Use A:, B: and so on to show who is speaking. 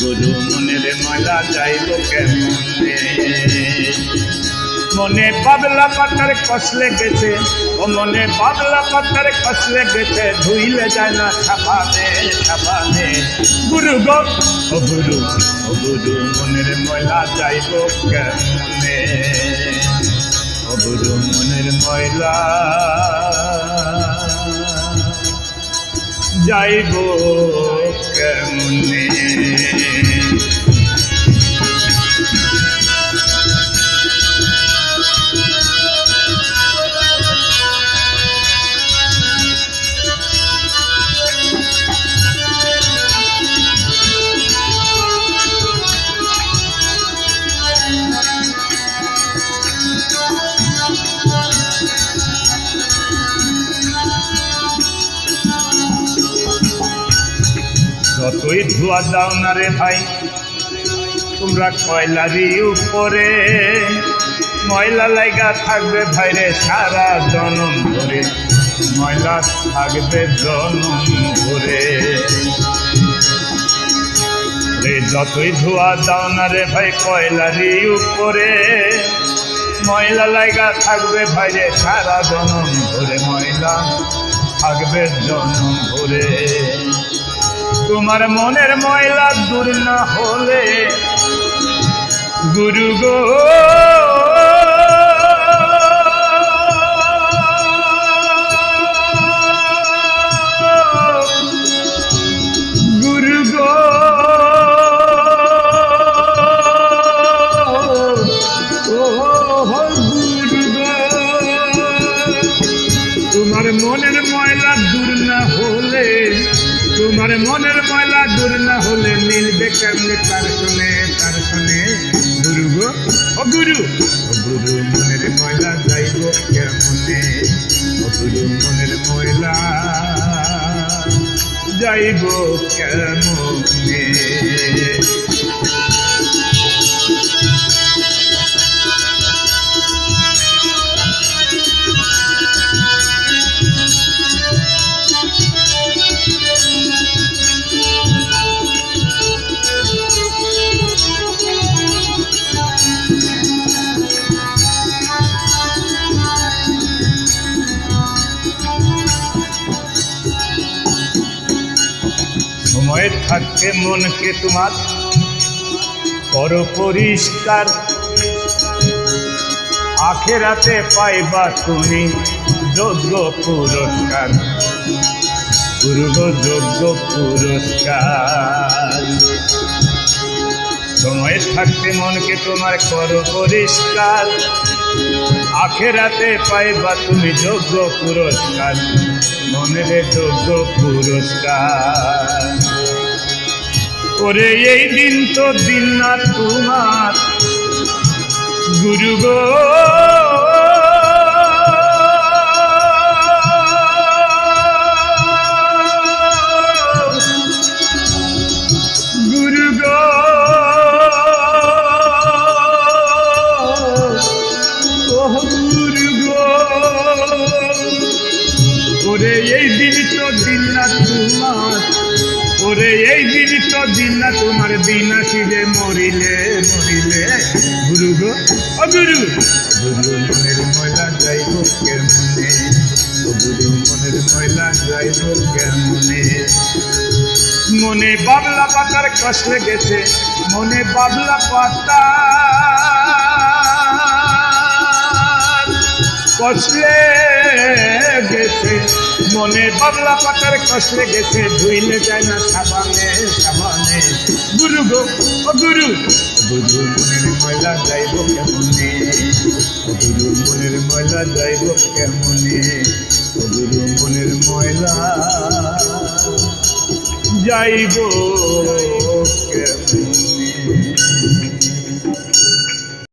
A: গুরু মনের ময়লা যাইব কেমনে? মনে বাবলা পাতার কষলে গেছে ও মনে বাবলা পাতার কষলে গেছে ধুইলে যায় না সাবানে সাবানে। গুরু গো। ও গুরু ও গুরু মনের ময়লা যাইব কেমনে? ও গুরু মনের ময়লা যাইব কেমনে? যতই ধোয়া দাও না রে ভাই, তোমরা কয়লারই উপরে ময়লা লাইগা থাকবে ভাইরে সারা জনম ধরে। ময়লা থাকবে জনম ধরে। রে যতই ধোয়া দাও না রে ভাই কয়লারই উপরে ময়লা লাইগা থাকবে ভাইরে সারা জনম ধরে। ময়লা থাকবে জনম ধরে। তোমার মনের ময়লা দূর না হলে। গুরু গো। তোমার মনের ময়লা দূর না হলে তোমার মনের ময়লা দূর না হলে মিলবে কেমনে? তার শুনে তার শুনে গুরু গো, ও গুরু ও গুরু, মনের ময়লা যাইব কেমনে? ও গুরু, মনের ময়লা যাইব কেমনে? সময় থাকতে মনকে তোমার। করো পরিষ্কার। আখেরাতে পাইবা তুমি যোগ্য পুরস্কার। পূর্ব যোগ্য পুরস্কার। সময় থাকতে মনকে তোমার করো পরিষ্কার। আখেরাতে পাইবা তুমি যোগ্য পুরস্কার। মনের যোগ্য পুরস্কার। ওরে, এই দিন তো দিন না তোমার ওরে এই দিন তো দিন না তোমার, ওরে এই দিন তো দিন না তোমার মরিলে মরিলে। গুরু গো, ও গুরু। গুরু মনের ময়লা কেমনে গুরু মনের ময়লা কেমনে মনে বাবলা পাতার কষ্ট গেছে, মনে বাবলা পাতা। কষলে গেছে, মনে বাবলা পাতার কষলে গেছে ধুইলে যায় না সাবানে সাবানে। গুরু গো, ও গুরু। গুরু মনের ময়লা যাইব কেমনে? গুরু মনের ময়লা যাইব কেমনে? গুরু মনের ময়লা যাইব